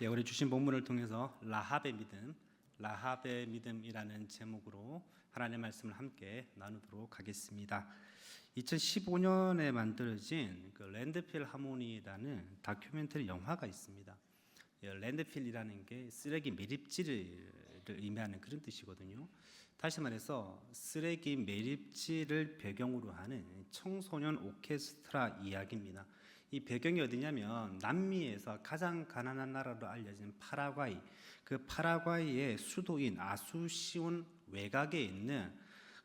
예, 우리 주신 본문을 통해서 라합의 믿음, 라합의 믿음이라는 제목으로 하나님의 말씀을 함께 나누도록 하겠습니다. 2015년에 만들어진 그 랜드필 하모니라는 다큐멘터리 영화가 있습니다. 예, 랜드필이라는 게 쓰레기 매립지를 의미하는 그런 뜻이거든요. 다시 말해서 쓰레기 매립지를 배경으로 하는 청소년 오케스트라 이야기입니다. 이 배경이 어디냐면 남미에서 가장 가난한 나라로 알려진 파라과이. 그 파라과이의 수도인 아수시온 외곽에 있는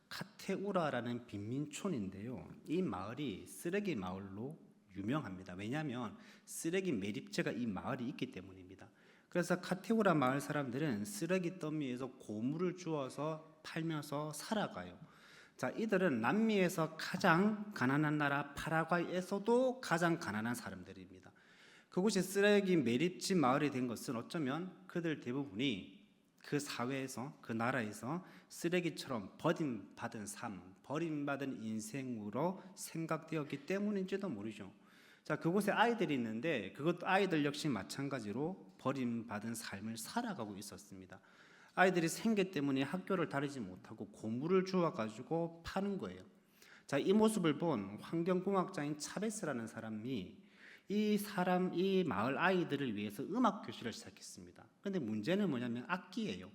카테우라라는 빈민촌인데요. 이 마을이 쓰레기 마을로 유명합니다. 왜냐하면 쓰레기 매립지가 이 마을이 있기 때문입니다. 그래서 카테우라 마을 사람들은 쓰레기 더미에서 고물을 주워서 팔면서 살아가요. 자, 이들은 남미에서 가장 가난한 나라 파라과이에서도 가장 가난한 사람들입니다. 그곳이 쓰레기 매립지 마을이 된 것은 어쩌면 그들 대부분이 그 사회에서 그 나라에서 쓰레기처럼 버림받은 삶, 버림받은 인생으로 생각되었기 때문인지도 모르죠. 자, 그곳에 아이들이 있는데 그것도 아이들 역시 마찬가지로 버림받은 삶을 살아가고 있었습니다. 아이들이 생계 때문에 학교를 다니지 못하고 고물을 주워 가지고 파는 거예요. 자, 이 모습을 본 환경공학자인 차베스라는 사람이 이 사람 이 마을 아이들을 위해서 음악 교실을 시작했습니다. 근데 문제는 뭐냐면 악기예요.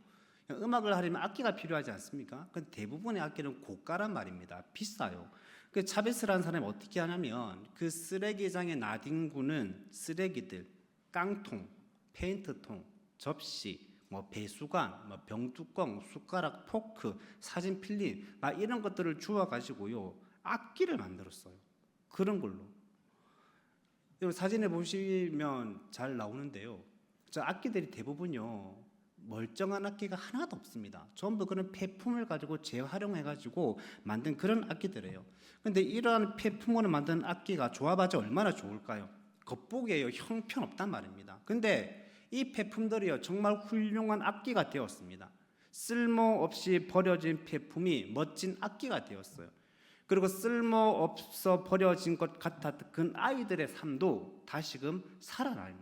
음악을 하려면 악기가 필요하지 않습니까? 근데 대부분의 악기는 고가란 말입니다. 비싸요. 그 차베스라는 사람이 어떻게 하냐면 그 쓰레기장에 나뒹구는 쓰레기들, 깡통, 페인트통, 접시, 뭐 배수관, 뭐 병뚜껑, 숟가락, 포크, 사진 필름, 막 이런 것들을 주워 가지고요 악기를 만들었어요. 그런 걸로. 여러분 사진에 보시면 잘 나오는데요. 저 악기들이 대부분요 멀쩡한 악기가 하나도 없습니다. 전부 그런 폐품을 가지고 재활용해 가지고 만든 그런 악기들이에요. 근데 이러한 폐품으로 만든 악기가 조합하자 얼마나 좋을까요? 겉보기에요 형편없단 말입니다. 근데 이 폐품들이요 정말 훌륭한 악기가 되었습니다. 쓸모없이 버려진 폐품이 멋진 악기가 되었어요. 그리고 쓸모없어 버려진 것 같았던 그 아이들의 삶도 다시금 살아나요.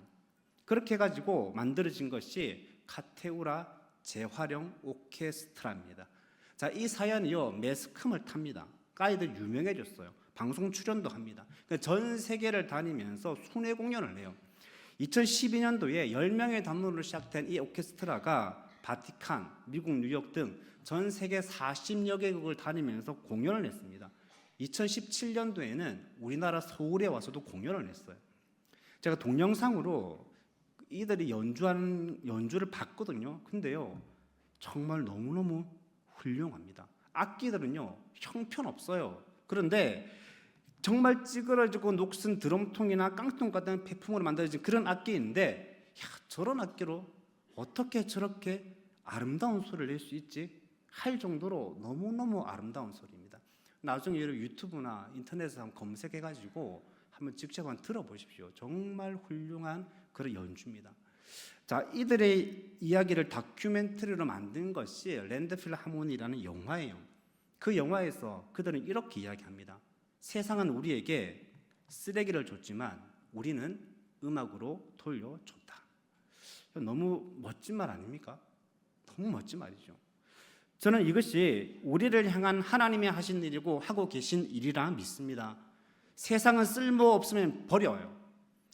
그렇게 해가지고 만들어진 것이 카테우라 재활용 오케스트라입니다. 자, 이 사연이요 매스컴을 탑니다. 아이들 유명해졌어요. 방송 출연도 합니다. 그러니까 전 세계를 다니면서 순회 공연을 해요. 2012년도에 10명의 단원으로 시작된 이 오케스트라가 바티칸, 미국 뉴욕 등 전 세계 40여 개국을 다니면서 공연을 했습니다. 2017년도에는 우리나라 서울에 와서도 공연을 했어요. 제가 동영상으로 이들이 연주하는 연주를 봤거든요. 근데요. 정말 너무너무 훌륭합니다. 악기들은요. 형편없어요. 그런데 정말 찌그러지고 녹슨 드럼통이나 깡통 같은 폐품으로 만들어진 그런 악기인데 야, 저런 악기로 어떻게 저렇게 아름다운 소리를 낼 수 있지? 할 정도로 너무너무 아름다운 소리입니다. 나중에 여러분 유튜브나 인터넷에서 한번 검색해 가지고 한번 직접 한번 들어보십시오. 정말 훌륭한 그런 연주입니다. 자, 이들의 이야기를 다큐멘터리로 만든 것이 랜드필 하모니라는 영화예요. 그 영화에서 그들은 이렇게 이야기합니다. 세상은 우리에게 쓰레기를 줬지만 우리는 음악으로 돌려줬다. 너무 멋진 말 아닙니까? 너무 멋진 말이죠. 저는 이것이 우리를 향한 하나님이 하신 일이고 하고 계신 일이라 믿습니다. 세상은 쓸모 없으면 버려요.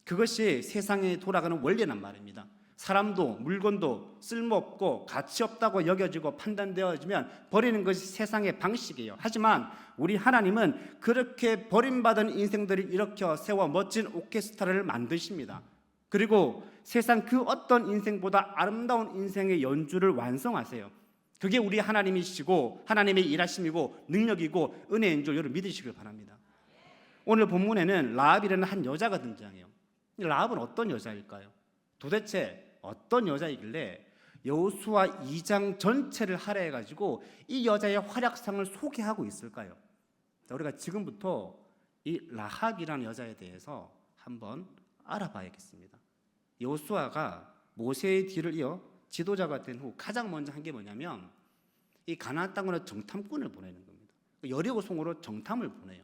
그것이 세상에 돌아가는 원리란 말입니다. 사람도 물건도 쓸모없고 가치 없다고 여겨지고 판단되어지면 버리는 것이 세상의 방식이에요. 하지만 우리 하나님은 그렇게 버림받은 인생들을 일으켜 세워 멋진 오케스트라를 만드십니다. 그리고 세상 그 어떤 인생보다 아름다운 인생의 연주를 완성하세요. 그게 우리 하나님이시고 하나님의 일하심이고 능력이고 은혜인 줄 여러분 믿으시길 바랍니다. 오늘 본문에는 라합이라는 한 여자가 등장해요. 라합은 어떤 여자일까요? 도대체 어떤 여자이길래 여호수아 2장 전체를 할애해 가지고 이 여자의 활약상을 소개하고 있을까요? 자, 우리가 지금부터 이 라합이라는 여자에 대해서 한번 알아봐야겠습니다. 여호수아가 모세의 뒤를 이어 지도자가 된 후 가장 먼저 한 게 뭐냐면 이 가나안 땅으로 정탐꾼을 보내는 겁니다. 여리고 송으로 정탐을 보내요.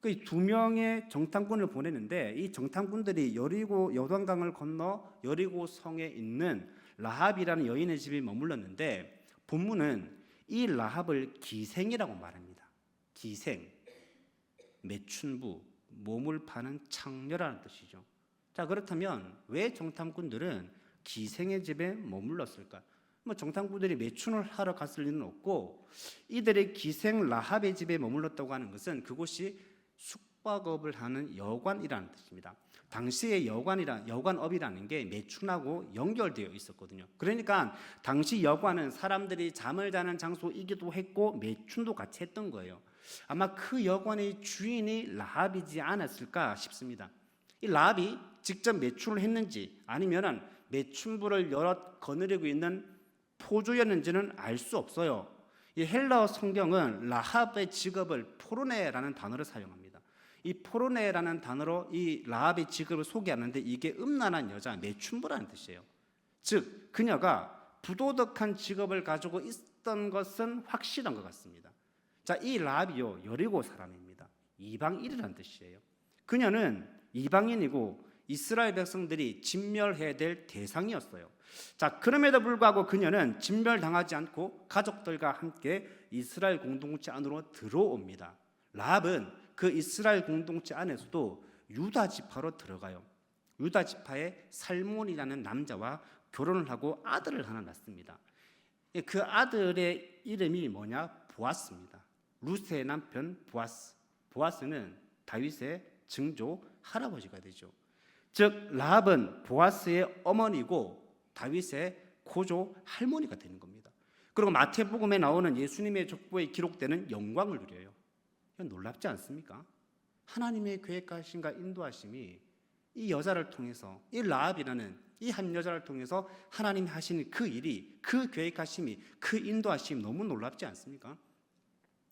그 두 명의 정탐꾼을 보내는데 이 정탐꾼들이 여리고 여단강을 건너 여리고 성에 있는 라합이라는 여인의 집에 머물렀는데 본문은 이 라합을 기생이라고 말합니다. 기생, 매춘부, 몸을 파는 창녀라는 뜻이죠. 자 그렇다면 왜 정탐꾼들은 기생의 집에 머물렀을까? 뭐 정탐꾼들이 매춘을 하러 갔을 리는 없고 이들의 기생 라합의 집에 머물렀다고 하는 것은 그곳이 숙박업을 하는 여관이라는 뜻입니다. 당시의 여관이라 여관업이라는 게 매춘하고 연결되어 있었거든요. 그러니까 당시 여관은 사람들이 잠을 자는 장소이기도 했고 매춘도 같이 했던 거예요. 아마 그 여관의 주인이 라합이지 않았을까 싶습니다. 이 라합이 직접 매춘을 했는지 아니면은 매춘부를 여럿 거느리고 있는 포주였는지는 알 수 없어요. 이 헬라어 성경은 라합의 직업을 포르네라는 단어를 사용합니다. 이 포르네라는 단어로 이 라합의 직업을 소개하는데 이게 음란한 여자 매춘부라는 뜻이에요. 즉 그녀가 부도덕한 직업을 가지고 있던 것은 확실한 것 같습니다. 자, 이 라합이요 여리고 사람입니다. 이방인이라는 뜻이에요. 그녀는 이방인이고 이스라엘 백성들이 진멸해야 될 대상이었어요. 자, 그럼에도 불구하고 그녀는 진멸당하지 않고 가족들과 함께 이스라엘 공동체 안으로 들어옵니다. 라합은 그 이스라엘 공동체 안에서도 유다 지파로 들어가요. 유다 지파의 살몬이라는 남자와 결혼을 하고 아들을 하나 낳습니다. 그 아들의 이름이 뭐냐? 보아스입니다. 루스의 남편 보아스. 보아스는 다윗의 증조 할아버지가 되죠. 즉 라합은 보아스의 어머니고 다윗의 고조 할머니가 되는 겁니다. 그리고 마태복음에 나오는 예수님의 족보에 기록되는 영광을 누려요. 이건 놀랍지 않습니까? 하나님의 계획하심과 인도하심이 이 여자를 통해서 이 라합이라는 이 한 여자를 통해서 하나님이 하시는 그 일이 그 계획하심이 그 인도하심이 너무 놀랍지 않습니까?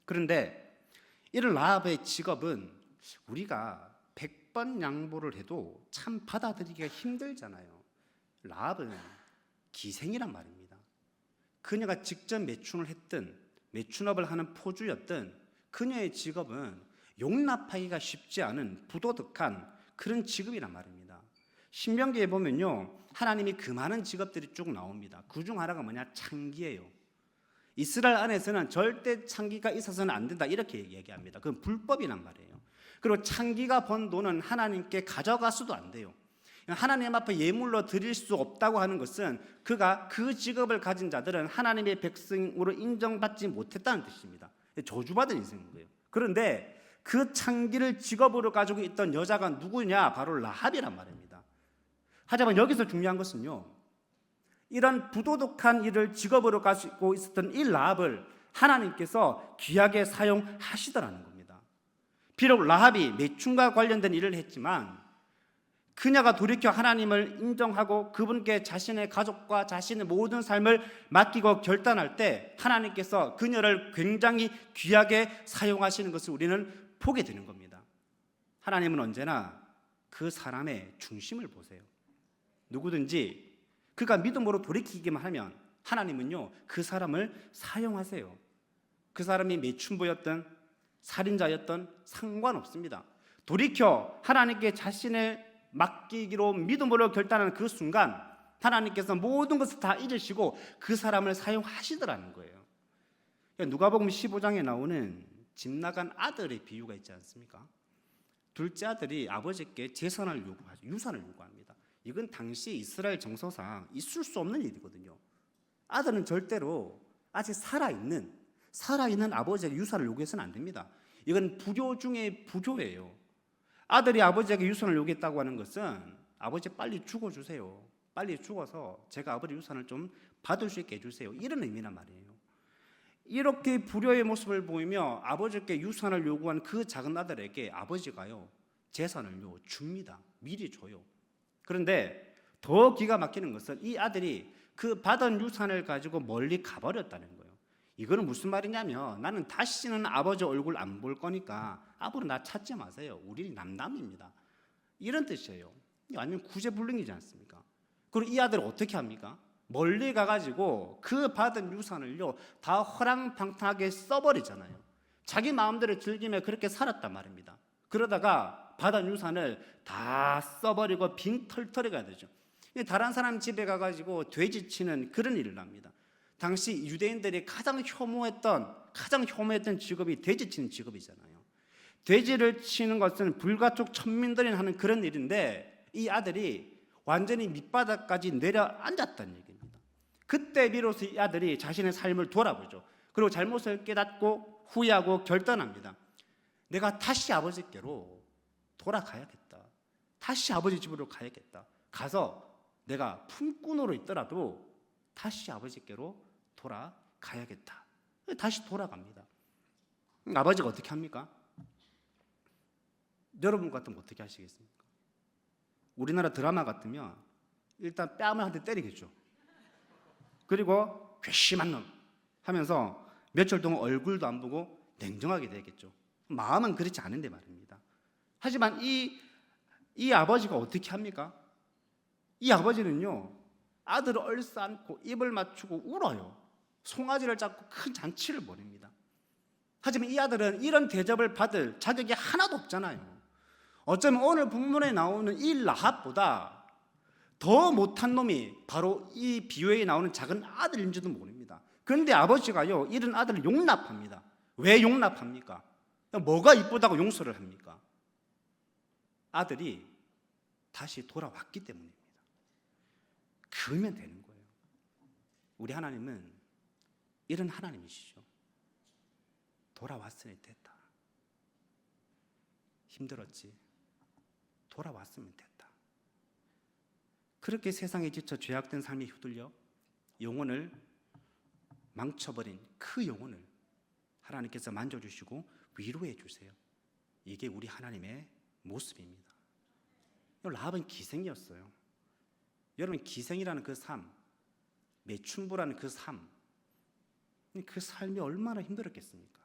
그런데 이런 라합의 직업은 우리가 100번 양보를 해도 참 받아들이기가 힘들잖아요. 라합은 기생이란 말입니다. 그녀가 직접 매춘을 했든 매춘업을 하는 포주였든 그녀의 직업은 용납하기가 쉽지 않은 부도덕한 그런 직업이란 말입니다. 신명기에 보면요. 하나님이 그 많은 직업들이 쭉 나옵니다. 그 중 하나가 뭐냐? 창기예요. 이스라엘 안에서는 절대 창기가 있어서는 안 된다. 이렇게 얘기합니다. 그건 불법이란 말이에요. 그리고 창기가 번 돈은 하나님께 가져가서도 안 돼요. 하나님 앞에 예물로 드릴 수 없다고 하는 것은 그가 그 직업을 가진 자들은 하나님의 백성으로 인정받지 못했다는 뜻입니다. 저주받은 인생인 거예요. 그런데 그 창기를 직업으로 가지고 있던 여자가 누구냐? 바로 라합이란 말입니다. 하지만 여기서 중요한 것은요. 이런 부도덕한 일을 직업으로 가지고 있었던 이 라합을 하나님께서 귀하게 사용하시더라는 겁니다. 비록 라합이 매춘과 관련된 일을 했지만 그녀가 돌이켜 하나님을 인정하고 그분께 자신의 가족과 자신의 모든 삶을 맡기고 결단할 때 하나님께서 그녀를 굉장히 귀하게 사용하시는 것을 우리는 보게 되는 겁니다. 하나님은 언제나 그 사람의 중심을 보세요. 누구든지 그가 믿음으로 돌이키기만 하면 하나님은요 그 사람을 사용하세요. 그 사람이 매춘부였던 살인자였던 상관없습니다. 돌이켜 하나님께 자신을 맡기기로 믿음으로 결단하는 그 순간 하나님께서 모든 것을 다 잊으시고 그 사람을 사용하시더라는 거예요. 누가복음 15장에 나오는 집 나간 아들의 비유가 있지 않습니까? 둘째 아들이 아버지께 재산을 요구하죠. 유산을 요구합니다. 이건 당시 이스라엘 정서상 있을 수 없는 일이거든요. 아들은 절대로 아직 살아있는 살아있는 아버지에게 유산을 요구해서는 안 됩니다. 이건 불효 중에 불효예요. 아들이 아버지에게 유산을 요구했다고 하는 것은 아버지 빨리 죽어주세요. 빨리 죽어서 제가 아버지 유산을 좀 받을 수 있게 해주세요. 이런 의미란 말이에요. 이렇게 불효의 모습을 보이며 아버지께 유산을 요구한 그 작은 아들에게 아버지가요 재산을요 줍니다. 미리 줘요. 그런데 더 기가 막히는 것은 이 아들이 그 받은 유산을 가지고 멀리 가버렸다는. 이거는 무슨 말이냐면 나는 다시는 아버지 얼굴 안 볼 거니까 앞으로 나 찾지 마세요. 우리 남남입니다. 이런 뜻이에요. 완전 구제불능이지 않습니까? 그리고 이 아들 어떻게 합니까? 멀리 가가지고 그 받은 유산을요 다 허랑방탕하게 써버리잖아요. 자기 마음대로 즐기며 그렇게 살았단 말입니다. 그러다가 받은 유산을 다 써버리고 가야 되죠. 다른 사람 집에 가가지고 돼지 치는 그런 일을 합니다. 당시 유대인들이 가장 혐오했던 가장 혐오했던 직업이 돼지 치는 직업이잖아요. 돼지를 치는 것은 불가촉 천민들이 하는 그런 일인데 이 아들이 완전히 밑바닥까지 내려앉았다는 얘기입니다. 그때 비로소 이 아들이 자신의 삶을 돌아보죠. 그리고 잘못을 깨닫고 후회하고 결단합니다. 내가 다시 아버지께로 돌아가야겠다. 다시 아버지 집으로 가야겠다. 가서 내가 품꾼으로 있더라도 다시 아버지께로 돌아가야겠다. 다시 돌아갑니다. 아버지가 어떻게 합니까? 여러분 같으면 어떻게 하시겠습니까? 우리나라 드라마 같으면 일단 뺨을 한 대 때리겠죠. 그리고 괘씸한 놈 하면서 며칠 동안 얼굴도 안 보고 냉정하게 되겠죠. 마음은 그렇지 않은데 말입니다. 하지만 이, 이 아버지가 어떻게 합니까? 이 아버지는요, 아들을 얼싸안고 입을 맞추고 울어요. 송아지를 잡고 큰 잔치를 벌입니다. 하지만 이 아들은 이런 대접을 받을 자격이 하나도 없잖아요. 어쩌면 오늘 본문에 나오는 이 라합보다 더 못한 놈이 바로 이 비유에 나오는 작은 아들인지도 모릅니다. 그런데 아버지가요, 이런 아들을 용납합니다. 왜 용납합니까? 뭐가 이쁘다고 용서를 합니까? 아들이 다시 돌아왔기 때문입니다. 그러면 되는 거예요. 우리 하나님은 이런 하나님이시죠. 돌아왔으니 됐다. 힘들었지. 돌아왔으면 됐다. 그렇게 세상에 지쳐 죄악된 삶에 휘둘려 영혼을 망쳐버린 그 영혼을 하나님께서 만져주시고 위로해 주세요. 이게 우리 하나님의 모습입니다. 라합은 기생이었어요. 여러분 기생이라는 그 삶, 매춘부라는 그 삶, 그 삶이 얼마나 힘들었겠습니까?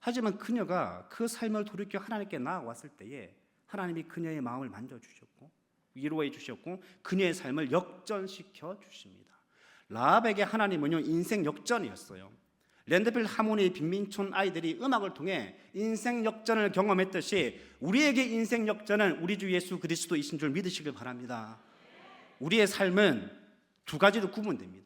하지만 그녀가 그 삶을 돌이켜 하나님께 나아왔을 때에 하나님이 그녀의 마음을 만져주셨고 위로해 주셨고 그녀의 삶을 역전시켜 주십니다. 라합에게 하나님은요 인생 역전이었어요. 랜드필 하모니 빈민촌 아이들이 음악을 통해 인생 역전을 경험했듯이 우리에게 인생 역전은 우리 주 예수 그리스도이신 줄 믿으시길 바랍니다. 우리의 삶은 두 가지로 구분됩니다.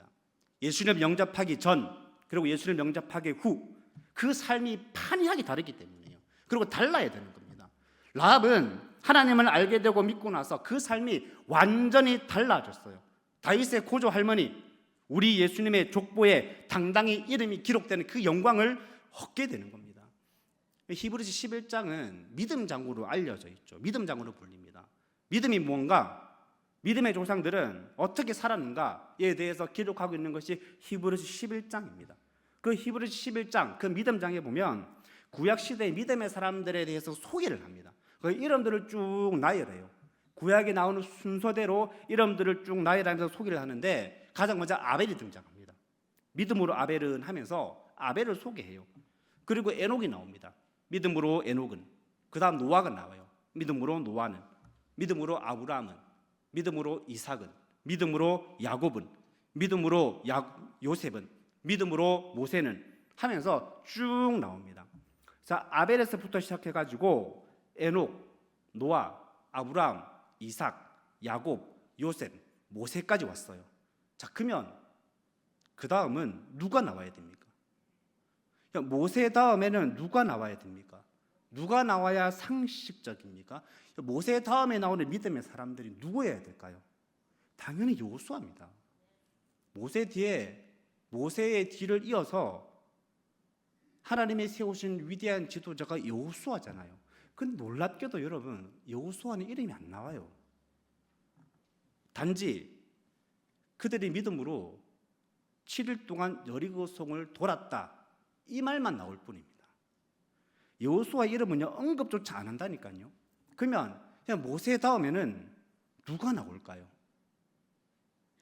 예수님 영접하기 전 그리고 예수님 영접하기 후 그 삶이 판이하게 다르기 때문이에요. 그리고 달라야 되는 겁니다. 라합은 하나님을 알게 되고 믿고 나서 그 삶이 완전히 달라졌어요. 다윗의 고조 할머니 우리 예수님의 족보에 당당히 이름이 기록되는 그 영광을 얻게 되는 겁니다. 히브리서 11장은 믿음 장구로 알려져 있죠. 믿음 장구로 불립니다. 믿음이 뭔가? 믿음의 조상들은 어떻게 살았는가에 대해서 기록하고 있는 것이 히브리서 11장입니다. 그 히브리서 11장 그 믿음장에 보면 구약 시대의 믿음의 사람들에 대해서 소개를 합니다. 그 이름들을 쭉 나열해요. 구약에 나오는 순서대로 이름들을 쭉 나열하면서 소개를 하는데 가장 먼저 아벨이 등장합니다. 믿음으로 아벨은 하면서 아벨을 소개해요. 그리고 에녹이 나옵니다. 믿음으로 에녹은 그 다음 노아가 나와요. 믿음으로 노아는 믿음으로 아브라함은 믿음으로 이삭은 믿음으로 야곱은 믿음으로 야, 요셉은 믿음으로 모세는 하면서 쭉 나옵니다. 자 아벨에서부터 시작해 가지고 에녹, 노아, 아브라함, 이삭, 야곱, 요셉, 모세까지 왔어요. 자 그러면 그 다음은 누가 나와야 됩니까? 모세 다음에는 누가 나와야 됩니까? 누가 나와야 상식적입니까? 모세 다음에 나오는 믿음의 사람들이 누구여야 될까요? 당연히 요수아입니다. 모세 뒤에 모세의 뒤를 이어서 하나님이 세우신 위대한 지도자가 여호수아잖아요. 근데 놀랍게도 여러분 여호수아는 이름이 안 나와요. 단지 그들의 믿음으로 7일 동안 여리고성을 돌았다 이 말만 나올 뿐입니다. 여호수아 이름은요 언급조차 안 한다니까요. 그러면 그냥 모세 다음에는 누가 나올까요?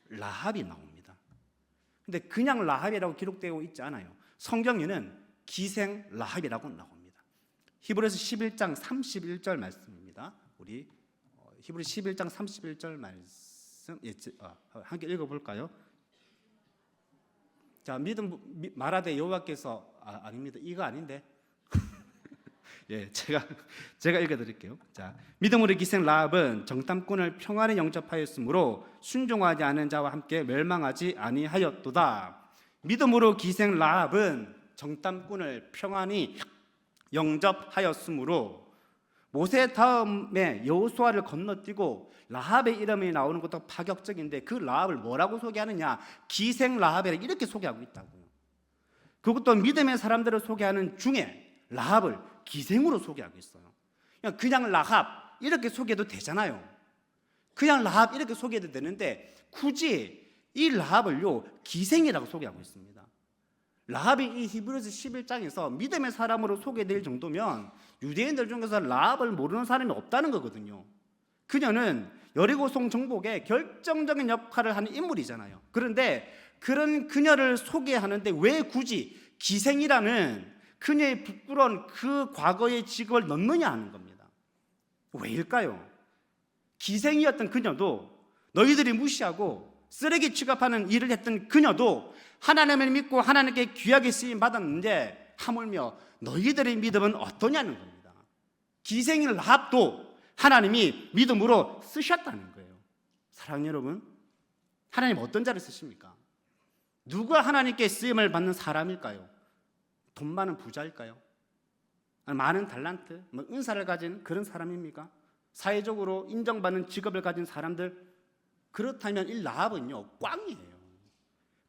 라합이 나옵니다. 근데 그냥 라합이라고 기록되고 있지 않아요. 성경에는 기생 라합이라고 나옵니다. 히브리서 11장 31절 말씀입니다. 우리 어, 히브리 11장 31절 말씀 예, 아, 함께 읽어 볼까요? 자, 믿음 미- 말하되 여호와께서 아, 아닙니다. 이거 아닌데. 예, 제가 제가 읽어드릴게요. 자, 믿음으로 기생 라합은 정탐꾼을 평안에 영접하였으므로 순종하지 않은 자와 함께 멸망하지 아니하였도다. 믿음으로 기생 라합은 정탐꾼을 평안히 영접하였으므로 모세 다음에 여호수아를 건너뛰고 라합의 이름이 나오는 것도 파격적인데 그 라합을 뭐라고 소개하느냐? 기생 라합이라 이렇게 소개하고 있다고요. 그것도 믿음의 사람들을 소개하는 중에 라합을 기생으로 소개하고 있어요. 그냥, 그냥 라합 이렇게 소개해도 되잖아요. 그냥 라합 이렇게 소개해도 되는데 굳이 이 라합을요 기생이라고 소개하고 있습니다. 라합이 이 히브리서 11장에서 믿음의 사람으로 소개될 정도면 유대인들 중에서 라합을 모르는 사람이 없다는 거거든요. 그녀는 여리고성 정복에 결정적인 역할을 하는 인물이잖아요. 그런데 그런 그녀를 소개하는데 왜 굳이 기생이라는 그녀의 부끄러운 그 과거의 직업을 넣느냐 하는 겁니다. 왜일까요? 기생이었던 그녀도 너희들이 무시하고 쓰레기 취급하는 일을 했던 그녀도 하나님을 믿고 하나님께 귀하게 쓰임 받았는데 하물며 너희들의 믿음은 어떠냐는 겁니다. 기생인 라합도 하나님이 믿음으로 쓰셨다는 거예요. 사랑하는 여러분, 하나님 어떤 자를 쓰십니까? 누가 하나님께 쓰임을 받는 사람일까요? 돈 많은 부자일까요? 많은 달란트, 뭐 은사를 가진 그런 사람입니까? 사회적으로 인정받는 직업을 가진 사람들 그렇다면 이 라합은요 꽝이에요.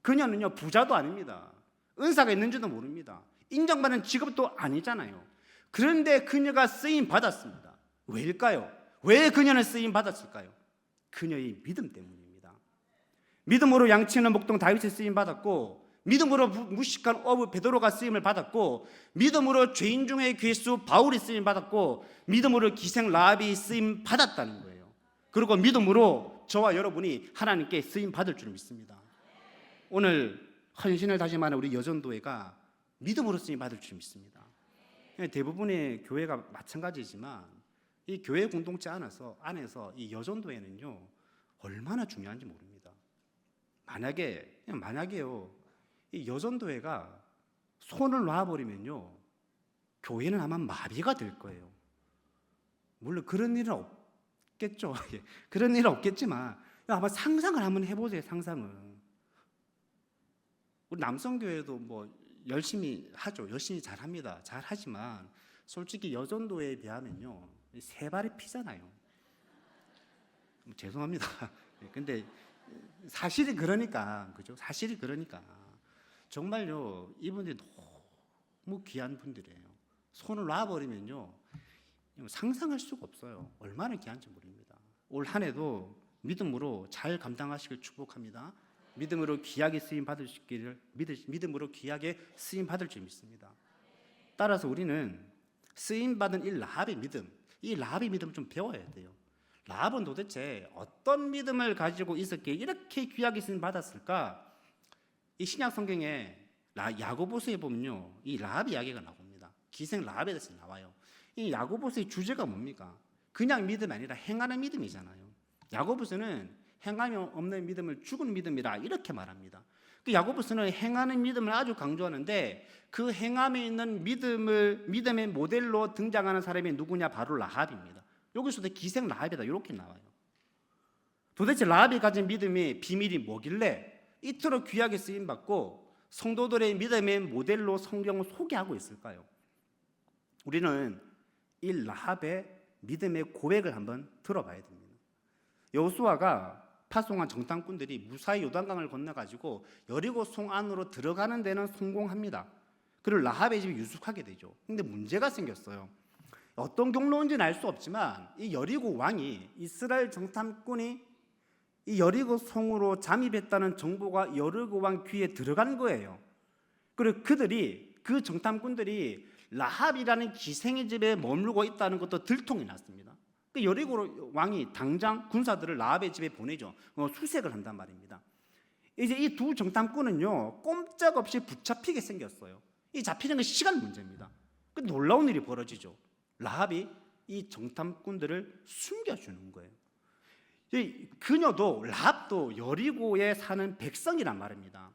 그녀는요 부자도 아닙니다. 은사가 있는지도 모릅니다. 인정받는 직업도 아니잖아요. 그런데 그녀가 쓰임 받았습니다. 왜일까요? 왜 그녀는 쓰임 받았을까요? 그녀의 믿음 때문입니다. 믿음으로 양치는 목동 다윗이 쓰임 받았고 믿음으로 무식한 어부 베드로가 쓰임을 받았고 믿음으로 죄인 중에 괴수 바울이 쓰임 받았고 믿음으로 기생 라합이 쓰임 받았다는 거예요. 그리고 믿음으로 저와 여러분이 하나님께 쓰임 받을 줄 믿습니다. 오늘 헌신을 다짐하는 우리 여전도회가 믿음으로 쓰임 받을 줄 믿습니다. 대부분의 교회가 마찬가지지만 이 교회 공동체 안에서 안에서 이 여전도회는요 얼마나 중요한지 모릅니다. 만약에 만약에요 이 여전도회가 손을 놔버리면요 교회는 아마 마비가 될 거예요. 물론 그런 일은 없겠죠. 예, 그런 일은 없겠지만 아마 상상을 한번 해보세요. 상상은 우리 남성교회도 뭐 열심히 하죠. 열심히 잘합니다. 잘하지만 솔직히 여전도에 비하면요 세 발이 피잖아요. 뭐 죄송합니다. 예, 근데 사실이 그러니까 그죠? 사실이 그러니까 정말요 이분들이 너무 귀한 분들이에요. 손을 놔버리면요 상상할 수가 없어요. 얼마나 귀한지 모릅니다. 올 한 해도 믿음으로 잘 감당하시길 축복합니다. 믿음으로 귀하게 쓰임 받으시기를 믿음으로 귀하게 쓰임 받을 줄 믿습니다. 따라서 우리는 쓰임 받은 이 라합의 믿음, 이 라합의 믿음 좀 배워야 돼요. 라합은 도대체 어떤 믿음을 가지고 있었기에 이렇게 귀하게 쓰임 받았을까? 이 신약 성경에 야고보서에 보면요, 이 라합 이야기가 나옵니다. 기생 라합에 대해서 나와요. 이 야고보서의 주제가 뭡니까? 그냥 믿음이 아니라 행하는 믿음이잖아요. 야고보서는 행함이 없는 믿음을 죽은 믿음이라 이렇게 말합니다. 그 야고보서는 행하는 믿음을 아주 강조하는데 그 행함에 있는 믿음을 믿음의 모델로 등장하는 사람이 누구냐 바로 라합입니다. 여기서도 기생 라합이다 이렇게 나와요. 도대체 라합이 가진 믿음의 비밀이 뭐길래 이토록 귀하게 쓰임 받고 성도들의 믿음의 모델로 성경을 소개하고 있을까요? 우리는 이 라합의 믿음의 고백을 한번 들어봐야 됩니다. 여호수아가 파송한 정탐꾼들이 무사히 요단강을 건너가지고 여리고 송 안으로 들어가는 데는 성공합니다. 그리고 라합의 집이 유숙하게 되죠. 근데 문제가 생겼어요. 어떤 경로인지는 알 수 없지만 이 여리고 왕이 이스라엘 정탐꾼이 이 여리고 성으로 잠입했다는 정보가 여리고 왕 귀에 들어간 거예요. 그리고 그들이 그 정탐꾼들이 라합이라는 기생의 집에 머물고 있다는 것도 들통이 났습니다. 그 여리고 왕이 당장 군사들을 라합의 집에 보내죠. 어, 수색을 한단 말입니다. 이제 이 두 정탐꾼은요 꼼짝없이 붙잡히게 생겼어요. 이 잡히는 건 시간 문제입니다. 그 놀라운 일이 벌어지죠. 라합이 이 정탐꾼들을 숨겨주는 거예요. 그녀도 라합도 여리고에 사는 백성이란 말입니다.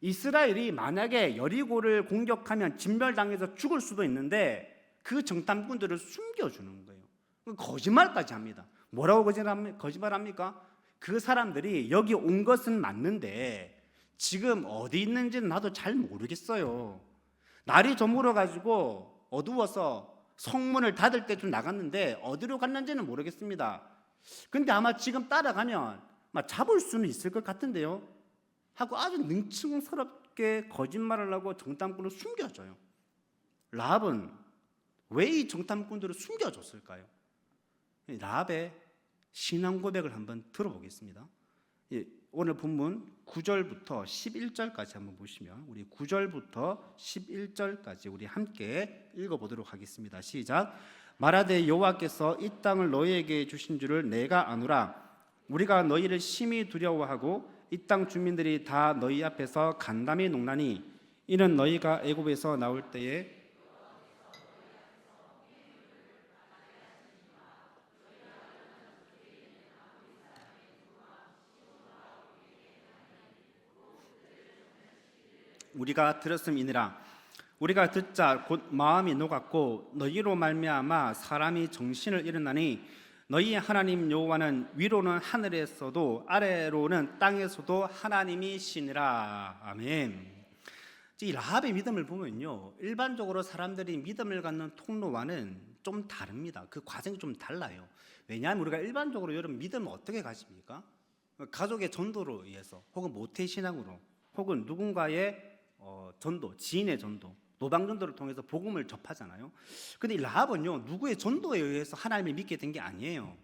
이스라엘이 만약에 여리고를 공격하면 진멸당해서 죽을 수도 있는데 그 정탐꾼들을 숨겨주는 거예요. 거짓말까지 합니다. 뭐라고 거짓말합니- 거짓말합니까? 그 사람들이 여기 온 것은 맞는데 지금 어디 있는지는 나도 잘 모르겠어요. 날이 저물어 가지고 어두워서 성문을 닫을 때 좀 나갔는데 어디로 갔는지는 모르겠습니다. 근데 아마 지금 따라가면 막 잡을 수는 있을 것 같은데요. 하고 아주 능청스럽게 거짓말을 하고 정탐꾼을 숨겨줘요. 라합은 왜 이 정탐꾼들을 숨겨줬을까요? 이 라합의 신앙 고백을 한번 들어보겠습니다. 예, 오늘 본문 9절부터 11절까지 한번 보시면 우리 9절부터 11절까지 우리 함께 읽어보도록 하겠습니다. 시작. 말하되 여호와께서 이 땅을 너희에게 주신 줄을 내가 아노라. 우리가 너희를 심히 두려워하고 이 땅 주민들이 다 너희 앞에서 간담히 농나니 이는 너희가 애굽에서 나올 때에 우리가 들었음이니라 우리가 듣자 곧 마음이 녹았고 너희로 말미암아 사람이 정신을 잃었나니 너희 하나님 여호와는 위로는 하늘에서도 아래로는 땅에서도 하나님이시니라 아멘. 이 라합의 믿음을 보면요 일반적으로 사람들이 믿음을 갖는 통로와는 좀 다릅니다. 그 과정이 좀 달라요. 왜냐하면 우리가 일반적으로 여러분 믿음을 어떻게 가집니까? 가족의 전도로 의해서 혹은 모태 신앙으로 혹은 누군가의 어, 전도, 지인의 전도, 노방 전도를 통해서 복음을 접하잖아요. 근데 이 라합은요 누구의 전도에 의해서 하나님을 믿게 된 게 아니에요.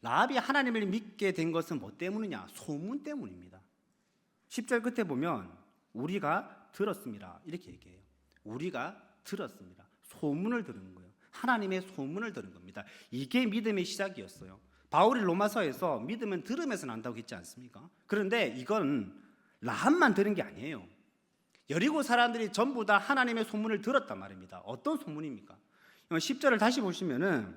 라합이 하나님을 믿게 된 것은 뭐 때문이냐? 소문 때문입니다. 10절 끝에 보면 우리가 들었습니다. 이렇게 얘기해요. 우리가 들었습니다. 소문을 들은 거예요. 하나님의 소문을 들은 겁니다. 이게 믿음의 시작이었어요. 바울이 로마서에서 믿음은 들음에서 난다고 했지 않습니까? 그런데 이건 라합만 들은 게 아니에요. 여리고 사람들이 전부 다 하나님의 소문을 들었단 말입니다. 어떤 소문입니까? 10절을 다시 보시면은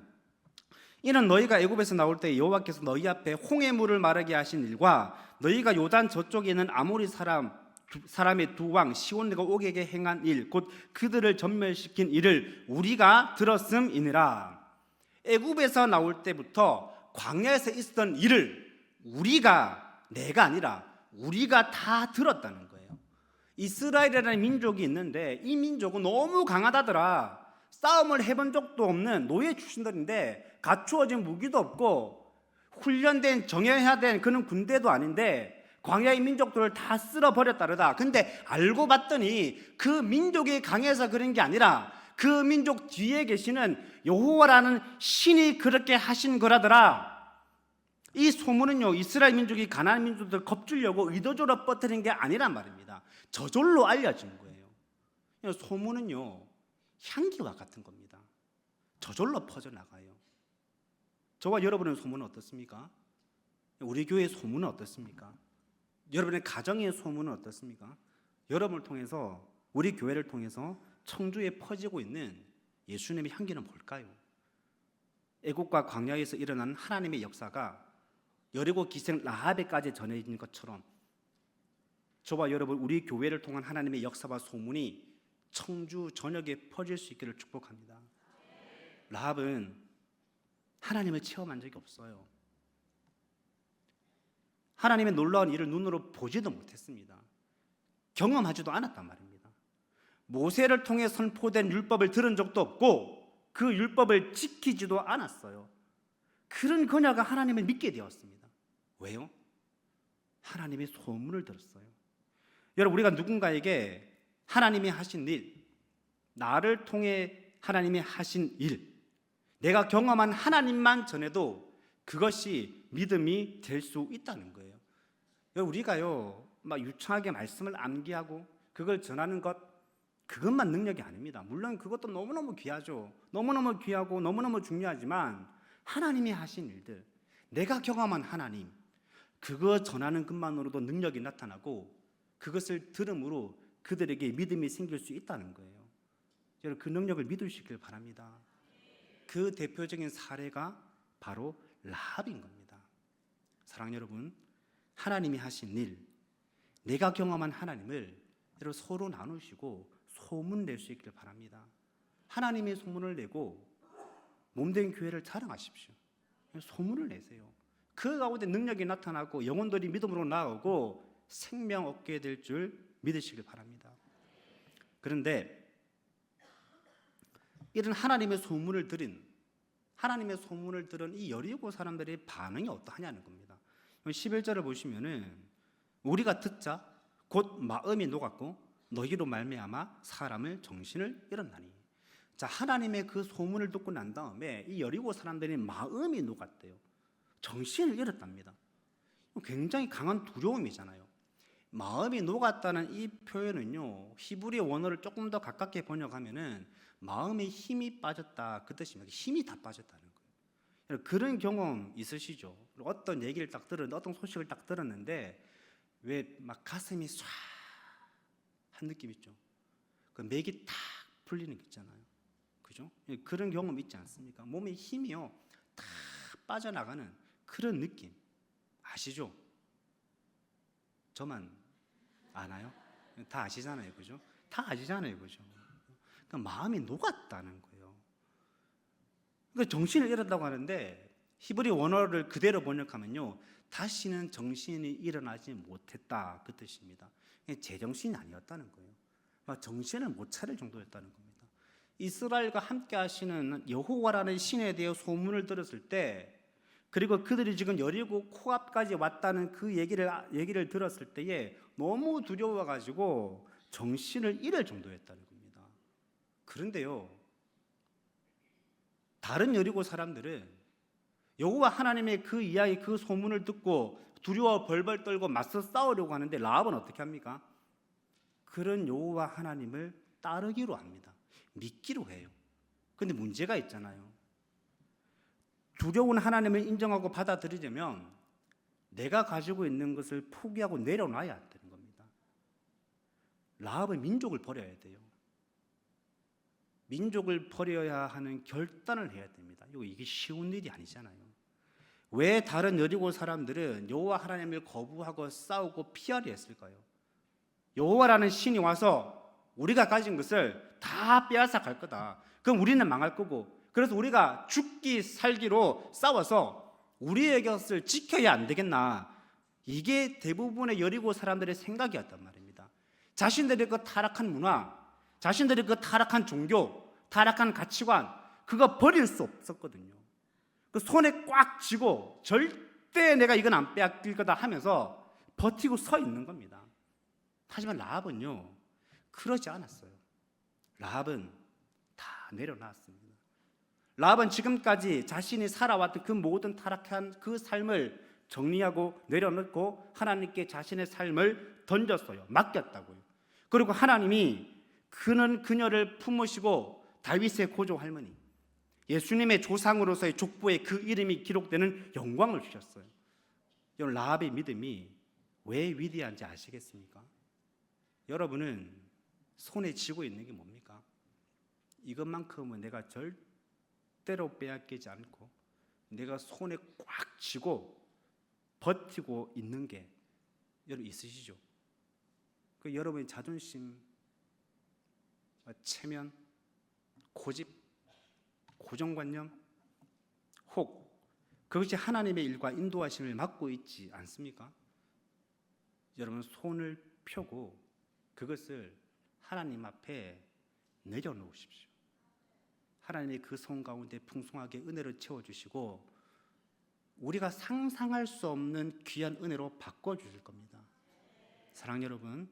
이는 너희가 애굽에서 나올 때 여호와께서 너희 앞에 홍해 물을 마르게 하신 일과 너희가 요단 저쪽에 있는 아모리 사람 두- 사람의 두 왕 시온네가 오게게 행한 일 곧 그들을 전멸시킨 일을 우리가 들었음이니라. 애굽에서 나올 때부터 광야에서 있었던 일을 우리가 내가 아니라 우리가 다 들었다는 거예요. 이스라엘이라는 민족이 있는데 이 민족은 너무 강하다더라. 싸움을 해본 적도 없는 노예 출신들인데 갖추어진 무기도 없고 훈련된 정해야 된 그런 군대도 아닌데 광야의 민족들을 다 쓸어 버렸다르다. 근데 알고 봤더니 그 민족이 강해서 그런 게 아니라 그 민족 뒤에 계시는 여호와라는 신이 그렇게 하신 거라더라. 이 소문은요 이스라엘 민족이 가나안 민족들 겁주려고 의도적으로 뻗뜨린 게 아니란 말입니다. 저절로 알려진 거예요. 소문은요 향기와 같은 겁니다. 저절로 퍼져 나가요. 저와 여러분의 소문은 어떻습니까? 우리 교회의 소문은 어떻습니까? 여러분의 가정의 소문은 어떻습니까? 여러분을 통해서 우리 교회를 통해서 청주에 퍼지고 있는 예수님의 향기는 뭘까요? 애국과 광야에서 일어난 하나님의 역사가 여리고 기생 라하베까지 전해진 것처럼 저와 여러분 우리 교회를 통한 하나님의 역사와 소문이 청주 전역에 퍼질 수 있기를 축복합니다. 라합은 하나님을 체험한 적이 없어요. 하나님의 놀라운 일을 눈으로 보지도 못했습니다. 경험하지도 않았단 말입니다. 모세를 통해 선포된 율법을 들은 적도 없고 그 율법을 지키지도 않았어요. 그런 그녀가 하나님을 믿게 되었습니다. 왜요? 하나님의 소문을 들었어요. 여러분 우리가 누군가에게 하나님이 하신 일, 나를 통해 하나님이 하신 일, 내가 경험한 하나님만 전해도 그것이 믿음이 될 수 있다는 거예요. 여러분, 우리가요, 막 유창하게 말씀을 암기하고 그걸 전하는 것, 그것만 능력이 아닙니다. 물론 그것도 너무너무 귀하죠. 너무너무 귀하고 너무너무 중요하지만 하나님이 하신 일들, 내가 경험한 하나님, 그거 전하는 것만으로도 능력이 나타나고 그것을 들음으로 그들에게 믿음이 생길 수 있다는 거예요. 여러분 그 능력을 믿으시길 바랍니다. 그 대표적인 사례가 바로 라합인 겁니다. 사랑 여러분, 하나님이 하신 일, 내가 경험한 하나님을 여러분 서로 나누시고 소문 낼 수 있길 바랍니다. 하나님의 소문을 내고 몸된 교회를 자랑하십시오. 소문을 내세요. 그 가운데 능력이 나타나고 영혼들이 믿음으로 나오고 생명 얻게 될 줄 믿으시길 바랍니다. 그런데 이런 하나님의 소문을 들은 하나님의 소문을 들은 이 여리고 사람들의 반응이 어떠하냐는 겁니다. 11절을 보시면은 우리가 듣자 곧 마음이 녹았고 너희로 말미암아 사람을 정신을 잃었나니. 자, 하나님의 그 소문을 듣고 난 다음에 이 여리고 사람들이 마음이 녹았대요. 정신을 잃었답니다. 굉장히 강한 두려움이잖아요. 마음이 녹았다는 이 표현은요, 히브리 원어를 조금 더 가깝게 번역하면은 마음에 힘이 빠졌다 그 뜻입니다. 힘이 다 빠졌다는 거예요. 그런 경험 있으시죠? 어떤 얘기를 딱 들었는데, 어떤 소식을 딱 들었는데, 왜 막 가슴이 쏴 한 느낌 있죠? 그 맥이 탁 풀리는 게 있잖아요. 그죠? 예, 그런 경험 있지 않습니까? 몸에 힘이요, 탁 빠져나가는 그런 느낌 아시죠? 저만 아나요? 다 아시잖아요, 그죠? 다 아시잖아요, 그죠? 그러니까 마음이 녹았다는 거예요. 그러니까 정신을 잃었다고 하는데 히브리 원어를 그대로 번역하면요, 다시는 정신이 일어나지 못했다 그 뜻입니다. 제정신이 아니었다는 거예요. 막 정신을 못 차릴 정도였다는 겁니다. 이스라엘과 함께 하시는 여호와라는 신에 대해 소문을 들었을 때 그리고 그들이 지금 여리고 코앞까지 왔다는 그 얘기를 얘기를 들었을 때에 너무 두려워 가지고 정신을 잃을 정도였다는 겁니다. 그런데요. 다른 여리고 사람들은 여호와 하나님의 그 이야기 그 소문을 듣고 두려워 벌벌 떨고 맞서 싸우려고 하는데 라합은 어떻게 합니까? 그런 여호와 하나님을 따르기로 합니다. 믿기로 해요. 근데 문제가 있잖아요. 두려운 하나님을 인정하고 받아들이려면 내가 가지고 있는 것을 포기하고 내려놔야 되는 겁니다. 라합은 민족을 버려야 돼요. 민족을 버려야 하는 결단을 해야 됩니다. 이게 쉬운 일이 아니잖아요. 왜 다른 여리고 사람들은 여호와 하나님을 거부하고 싸우고 피하려 했을까요? 여호와라는 신이 와서 우리가 가진 것을 다 빼앗아 갈 거다. 그럼 우리는 망할 거고. 그래서 우리가 죽기 살기로 싸워서 우리의 것을 지켜야 안 되겠나. 이게 대부분의 여리고 사람들의 생각이었단 말입니다. 자신들의 그 타락한 문화, 자신들의 그 타락한 종교, 타락한 가치관, 그거 버릴 수 없었거든요. 그 손에 꽉 쥐고 절대 내가 이건 안 빼앗길 거다 하면서 버티고 서 있는 겁니다. 하지만 라합은요, 그러지 않았어요. 라합은 다 내려놨습니다. 라합은 지금까지 자신이 살아왔던 그 모든 타락한 그 삶을 정리하고 내려놓고 하나님께 자신의 삶을 던졌어요. 맡겼다고요. 그리고 하나님이 그는 그녀를 품으시고 다윗의 고조 할머니, 예수님의 조상으로서의 족보에 그 이름이 기록되는 영광을 주셨어요. 여러분 라합의 믿음이 왜 위대한지 아시겠습니까? 여러분은 손에 쥐고 있는 게 뭡니까? 이것만큼은 내가 절 대로 빼앗기지 않고 내가 손에 꽉 쥐고 버티고 있는 게 여러분 있으시죠? 그 여러분의 자존심, 체면, 고집, 고정관념, 혹 그것이 하나님의 일과 인도하심을 맡고 있지 않습니까? 여러분 손을 펴고 그것을 하나님 앞에 내려놓으십시오. 하나님이 그 손 가운데 풍성하게 은혜를 채워주시고 우리가 상상할 수 없는 귀한 은혜로 바꿔주실 겁니다. 사랑 여러분,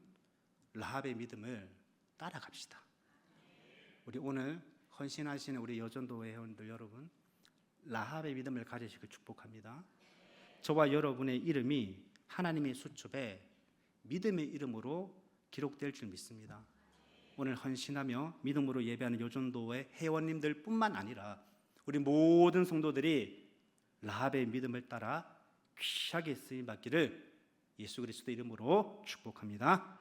라합의 믿음을 따라갑시다. 우리 오늘 헌신하시는 우리 여전도 회원들 여러분, 라합의 믿음을 가지시길 축복합니다. 저와 여러분의 이름이 하나님의 수첩에 믿음의 이름으로 기록될 줄 믿습니다. 오늘 헌신하며 믿음으로 예배하는 요전도의 회원님들 뿐만 아니라 우리 모든 성도들이 라합의 믿음을 따라 귀하게 쓰임 받기를 예수 그리스도 이름으로 축복합니다.